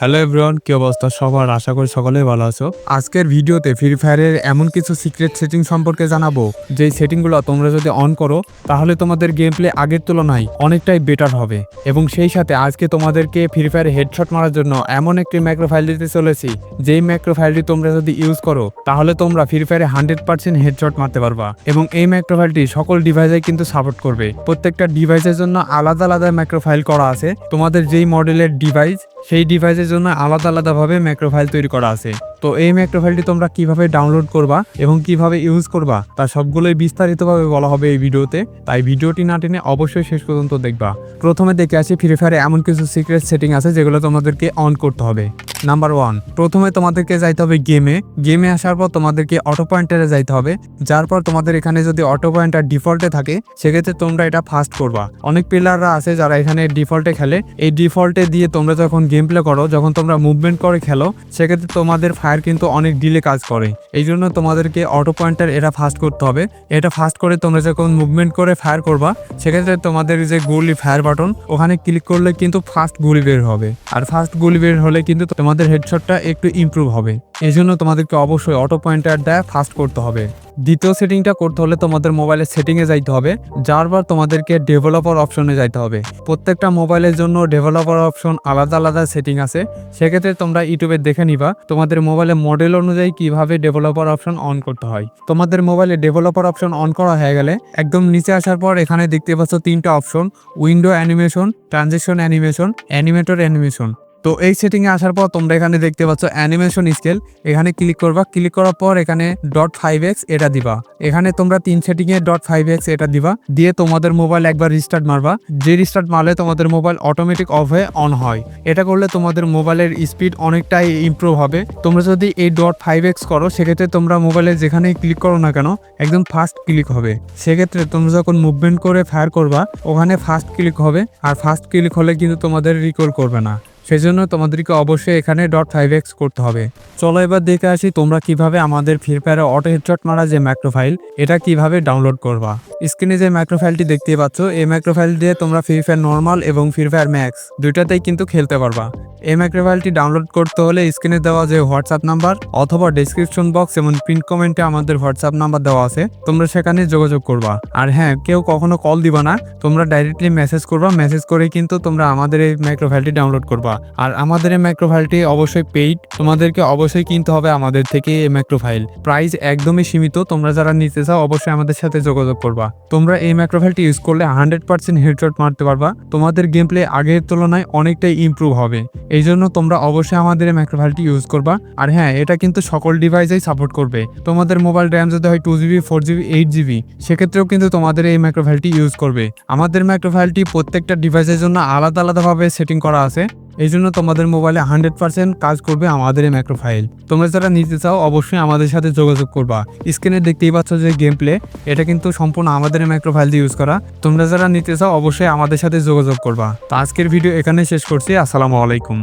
Hello everyone কি অবস্থা? সবার আশা করি সকলেই ভালো আছো। আজকের ভিডিওতে ফ্রি ফায়ারের এমন কিছু সিক্রেট সেটিং সম্পর্কে জানাব। যেই সেটিংগুলো তোমরা যদি অন করো, তাহলে তোমাদের গেম প্লে আগের তুলনায় অনেকটাই বেটার হবে। এবং সেই সাথে আজকে তোমাদেরকে ফ্রি ফায়ারে হেডশট মারার জন্য এমন একটি ম্যাক্রো ফাইল দিতে চলেছি। যেই ম্যাক্রো ফাইলটি তোমরা যদি ইউজ করো, তাহলে তোমরা ফ্রি ফায়ারে হান্ড্রেড পার্সেন্ট হেডশট মারতে পারবা। এবং এই ম্যাক্রো ফাইলটি সকল ডিভাইসে কিন্তু সাপোর্ট করবে। প্রত্যেকটা ডিভাইসের জন্য আলাদা আলাদা ম্যাক্রো ফাইল করা আছে। তোমাদের যেই মডেলের ডিভাইস সেই ডিভাইসের জন্য আলাদা আলাদাভাবে ম্যাক্রো ফাইল তৈরি করা আছে। তো এই ম্যাক্রো ফাইলটি তোমরা কীভাবে ডাউনলোড করবা এবং কীভাবে ইউজ করবা, তা সবগুলোই বিস্তারিতভাবে বলা হবে এই ভিডিওতে। তাই ভিডিওটি না টেনে অবশ্যই শেষ পর্যন্ত দেখবা। প্রথমে দেখে আসি ফ্রি ফায়ারে এমন কিছু সিক্রেট সেটিং আছে যেগুলো তোমাদেরকে অন করতে হবে। নাম্বার ওয়ান প্রথমে তোমাদেরকে যাইতে হবে গেমে গেমে আসার পর তোমাদেরকে অটো পয়েন্টারে যাইতে হবে। যার পর তোমাদের এখানে যদি অটো পয়েন্টার ডিফল্টে থাকে, সেক্ষেত্রে তোমরা এটা ফাস্ট করবা। অনেক প্লেয়াররা আছে যারা এখানে ডিফল্টে খেলে। এই ডিফল্টে দিয়ে তোমরা যখন গেম প্লে করো, যখন তোমরা মুভমেন্ট করে খেলো, সেক্ষেত্রে তোমাদের ফায়ার কিন্তু অনেক ডিলে কাজ করে। এই জন্য তোমাদেরকে অটো পয়েন্টার এটা ফাস্ট করতে হবে। এটা ফাস্ট করে তোমরা যখন মুভমেন্ট করে ফায়ার করবা, সেক্ষেত্রে তোমাদের যে গুলি ফায়ার বাটন ওখানে ক্লিক করলে কিন্তু ফাস্ট গুলি বের হবে। আর ফাস্ট গুলি বের হলে কিন্তু তোমাদের হেডশটটা একটু ইমপ্রুভ হবে। এই জন্য তোমাদেরকে অবশ্যই অটো পয়েন্টার দেয় ফাস্ট করতে হবে। দ্বিতীয় সেটিংটা করতে হলে তোমাদের মোবাইলের সেটিংয়ে যাইতে হবে যারবার তোমাদেরকে ডেভেলপার অপশনে যাইতে হবে। প্রত্যেকটা মোবাইলের জন্য ডেভেলপার অপশন আলাদা আলাদা সেটিং আছে। সেক্ষেত্রে তোমরা ইউটিউবে দেখে নিবা, তোমাদের মোবাইলের মডেল অনুযায়ী কীভাবে ডেভেলপার অপশন অন করতে হয়। তোমাদের মোবাইলে ডেভেলপার অপশন অন করা হয়ে গেলে, একদম নিচে আসার পর এখানে দেখতে পাচ্ছ তিনটা option window animation transaction animation animator animation তো এই সেটিংয়ে আসার পর তোমরা এখানে দেখতে পাচ্ছ অ্যানিমেশন স্কেল এখানে ক্লিক করবা ক্লিক করার পর এখানে. ডট ফাইভ এক্স এটা দিবা। এখানে তোমরা তিন সেটিংয়ে ডট ফাইভ এক্স এটা দিবা। দিয়ে তোমাদের মোবাইল একবার রিস্টার্ট মারবা। যে রিস্টার্ট মারলে তোমাদের মোবাইল অটোমেটিক অফ হয়ে অন হয়। এটা করলে তোমাদের মোবাইলের স্পিড অনেকটাই ইমপ্রুভ হবে। তোমরা যদি এই. ডট ফাইভ এক্স করো, সেক্ষেত্রে তোমরা মোবাইলে যেখানেই ক্লিক করো না কেন, একদম ফাস্ট ক্লিক হবে। সেক্ষেত্রে তোমরা যখন মুভমেন্ট করে ফায়ার করবা, ওখানে ফাস্ট ক্লিক হবে। আর ফাস্ট ক্লিক হলে কিন্তু তোমাদের রিকল করবে না। সেজন্য তোমাদেরকে অবশ্যই এখানে ডট ফাইভ এক্স করতে হবে। চলো এবার দেখে আসি তোমরা কীভাবে আমাদের ফ্রি ফায়ারে অটো হেডশট মারা যে ম্যাক্রো ফাইল এটা কীভাবে ডাউনলোড করবা। স্ক্রিনে যে ম্যাক্রো ফাইলটি দেখতে পাচ্ছ, এই ম্যাক্রো ফাইল দিয়ে তোমরা ফ্রি ফায়ার নর্মাল এবং ফ্রি ফায়ার ম্যাক্স দুইটাতেই কিন্তু খেলতে পারবা। এই ম্যাক্রো ফাইলটি ডাউনলোড করতে হলে স্ক্রিনে দেওয়া যে হোয়াটসঅ্যাপ নাম্বার অথবা ডেসক্রিপশন বক্স এবং প্রিন্ট কমেন্টে আমাদের হোয়াটসঅ্যাপ নাম্বার দেওয়া আছে, তোমরা সেখানে যোগাযোগ করবা। আর হ্যাঁ কেউ কখনো কল দিবা না, তোমরা ডাইরেক্টলি মেসেজ করবা মেসেজ করে কিন্তু তোমরা আমাদের এই ম্যাক্রো ফাইলটি ডাউনলোড করবা। আর আমাদের এই ম্যাক্রো ফাইলটি অবশ্যই পেইড তোমাদেরকে অবশ্যই কিনতে হবে আমাদের থেকে এই ম্যাক্রো ফাইল প্রাইস একদমই সীমিত, তোমরা যারা নিতে চাও অবশ্যই আমাদের সাথে যোগাযোগ করবা। তোমরা এই ম্যাক্রো ফাইলটি ইউজ করলে হান্ড্রেড পার্সেন্ট হেডশট মারতে পারবা। তোমাদের গেম প্লে আগের তুলনায় অনেকটাই ইমপ্রুভ হবে। এই জন্য তোমরা অবশ্যই আমাদের এই ম্যাক্রো ইউজ করবা। আর হ্যাঁ এটা কিন্তু সকল ডিভাইসেই সাপোর্ট করবে। তোমাদের মোবাইল র্যাম যদি হয় two GB four GB eight GB সেক্ষেত্রেও কিন্তু তোমাদের এই ম্যাক্রো ইউজ করবে। আমাদের ম্যাক্রো প্রত্যেকটা ডিভাইসের জন্য আলাদা আলাদাভাবে সেটিং করা আছে। এই জন্য তোমাদের মোবাইলে হান্ড্রেড পার্সেন্ট কাজ করবে আমাদের এই ম্যাক্রো ফাইল তোমরা যারা নিতে চাও, অবশ্যই আমাদের সাথে যোগাযোগ করবা। স্ক্রিনে দেখতেই পাচ্ছ যে গেম প্লে এটা কিন্তু সম্পূর্ণ আমাদের ম্যাক্রো ফাইল দিয়ে ইউজ করা। তোমরা যারা নিতে চাও, অবশ্যই আমাদের সাথে যোগাযোগ করবা। তো আজকের ভিডিও এখানে শেষ করছি। আসসালামু আলাইকুম।